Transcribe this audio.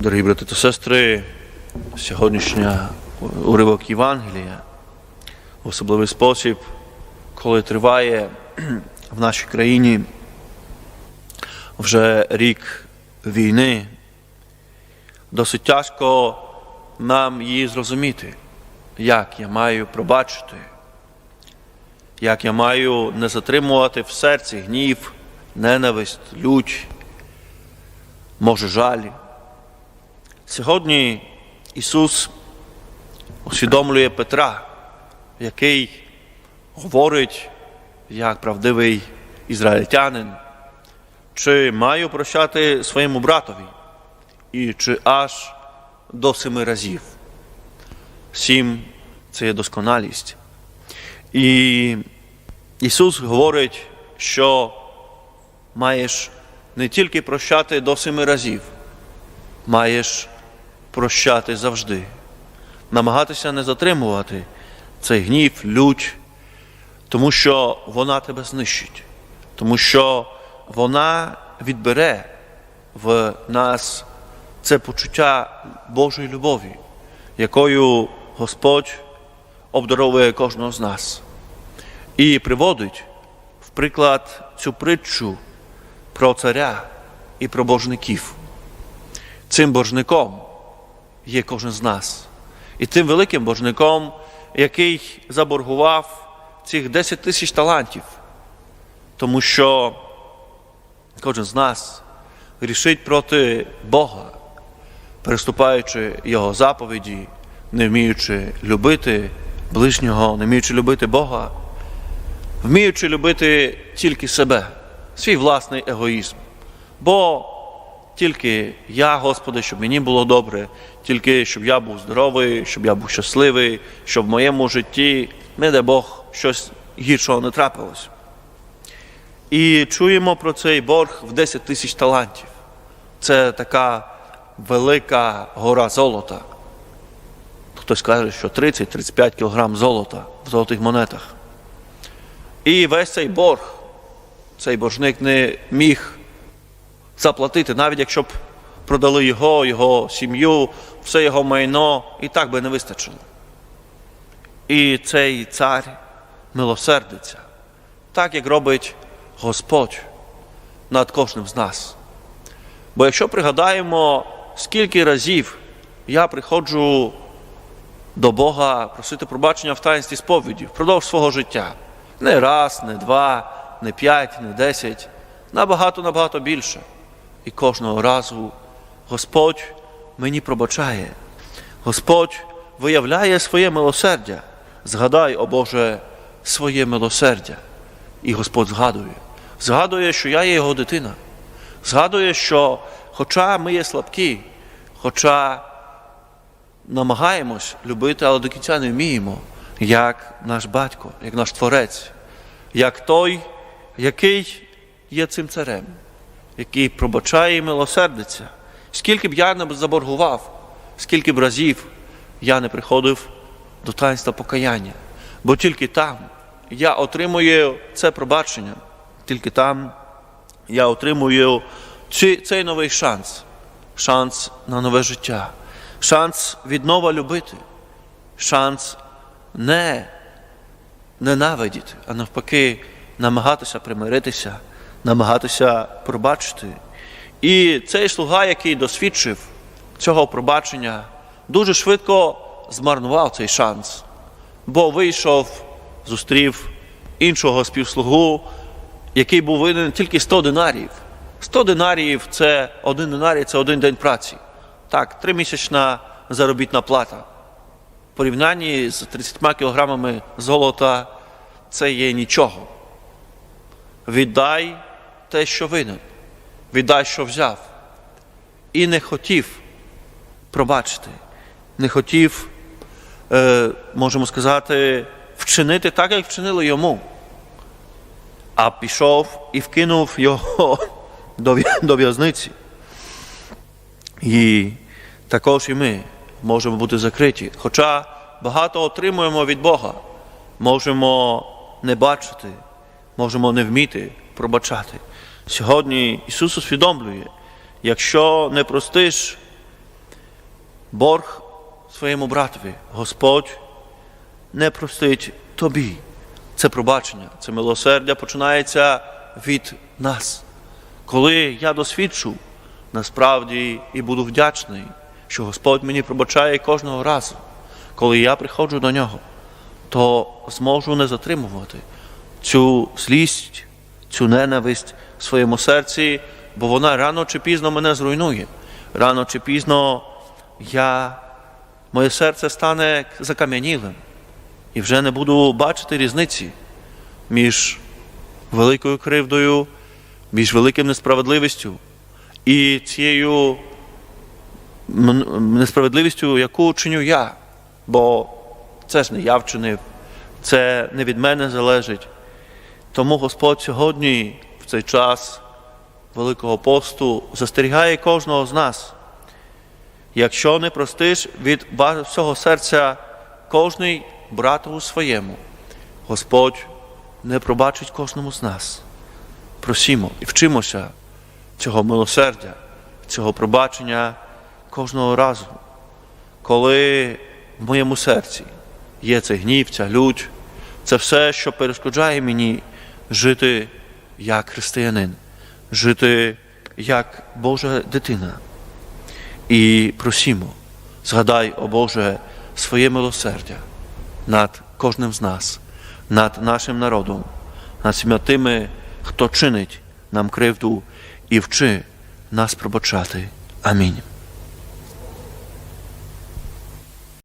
Дорогі брати та сестри, сьогоднішня уривок Євангелія в особливий спосіб, коли триває в нашій країні вже рік війни, досить тяжко нам її зрозуміти, як я маю пробачити, як я маю не затримувати в серці гнів, ненависть, лють, може жаль. Сьогодні Ісус усвідомлює Петра, який говорить як правдивий ізраїльтянин, чи маю прощати своєму братові, і чи аж до семи разів. Сім це є досконалість. І Ісус говорить, що маєш не тільки прощати до семи разів, маєш прощати завжди, намагатися не затримувати цей гнів, лють, тому що вона тебе знищить, тому що вона відбере в нас це почуття Божої любові, якою Господь обдаровує кожного з нас. І приводить в приклад цю притчу про царя і про божників. Цим божником є кожен з нас. І тим великим божником, який заборгував цих 10 тисяч талантів, тому що кожен з нас грішить проти Бога, переступаючи Його заповіді, не вміючи любити ближнього, не вміючи любити Бога, вміючи любити тільки себе, свій власний егоїзм. Бо тільки я, Господи, щоб мені було добре, тільки щоб я був здоровий, щоб я був щасливий, щоб в моєму житті, не дай Бог, щось гіршого не трапилось. І чуємо про цей борг в 10 тисяч талантів. Це така велика гора золота. Хтось каже, що 30-35 кілограм золота в золотих монетах. І весь цей борг, цей боржник не міг заплатити, навіть якщо б продали його, його сім'ю, все його майно, і так би не вистачило. І цей цар милосердиться, так як робить Господь над кожним з нас. Бо якщо пригадаємо, скільки разів я приходжу до Бога просити пробачення в таїнстві сповіді впродовж свого життя. Не раз, не два, не п'ять, не десять, набагато, набагато більше. І кожного разу Господь мені пробачає. Господь виявляє своє милосердя. Згадай, о Боже, своє милосердя. І Господь згадує. Згадує, що я є його дитина. Згадує, що, хоча ми є слабкі, хоча намагаємось любити, але до кінця не вміємо, як наш батько, як наш творець, як той, який є цим царем, який пробачає і милосердиться. Скільки б я не заборгував, скільки б разів я не приходив до таїнства покаяння, бо тільки там я отримую це пробачення, тільки там я отримую цей новий шанс, шанс на нове життя, шанс віднова любити, шанс не ненавидіти, а навпаки, намагатися примиритися, намагатися пробачити. І цей слуга, який досвідчив цього пробачення, дуже швидко змарнував цей шанс, бо вийшов, зустрів іншого співслугу, який був винен тільки 100 динарів. 100 динарів це один динарій, це один день праці. Так, тримісячна заробітна плата. В порівнянні з 30 кілограмами золота це є нічого. Віддай те, що винен, віддай, що взяв. І не хотів пробачити, не хотів, е, можемо сказати, вчинити так, як вчинили йому, а пішов і вкинув його до, до в'язниці. І також і ми можемо бути закриті. Хоча багато отримуємо від Бога, можемо не бачити, можемо не вміти пробачати. Сьогодні Ісус усвідомлює, якщо не простиш борг своєму братові, Господь не простить тобі. Це пробачення, це милосердя починається від нас. Коли я досвідчу, насправді і буду вдячний, що Господь мені пробачає кожного разу, коли я приходжу до нього, то зможу не затримувати цю злість, цю ненависть в своєму серці, бо вона рано чи пізно мене зруйнує. Рано чи пізно я, моє серце стане закам'янілим і вже не буду бачити різниці між великою кривдою, між великим несправедливістю і цією несправедливістю, яку чиню я. Бо це ж не я вчинив, це не від мене залежить. Тому Господь сьогодні, в цей час Великого посту, застерігає кожного з нас. Якщо не простиш від всього серця кожний братову своєму, Господь не пробачить кожному з нас. Просімо і вчимося цього милосердя, цього пробачення кожного разу, коли в моєму серці є цей гнів, ця лють, це все, що перешкоджає мені жити як християнин, жити як Божа дитина. І просімо, згадай, о Боже, своє милосердя над кожним з нас, над нашим народом, над всіма тими, хто чинить нам кривду і вчи нас пробачати. Амінь.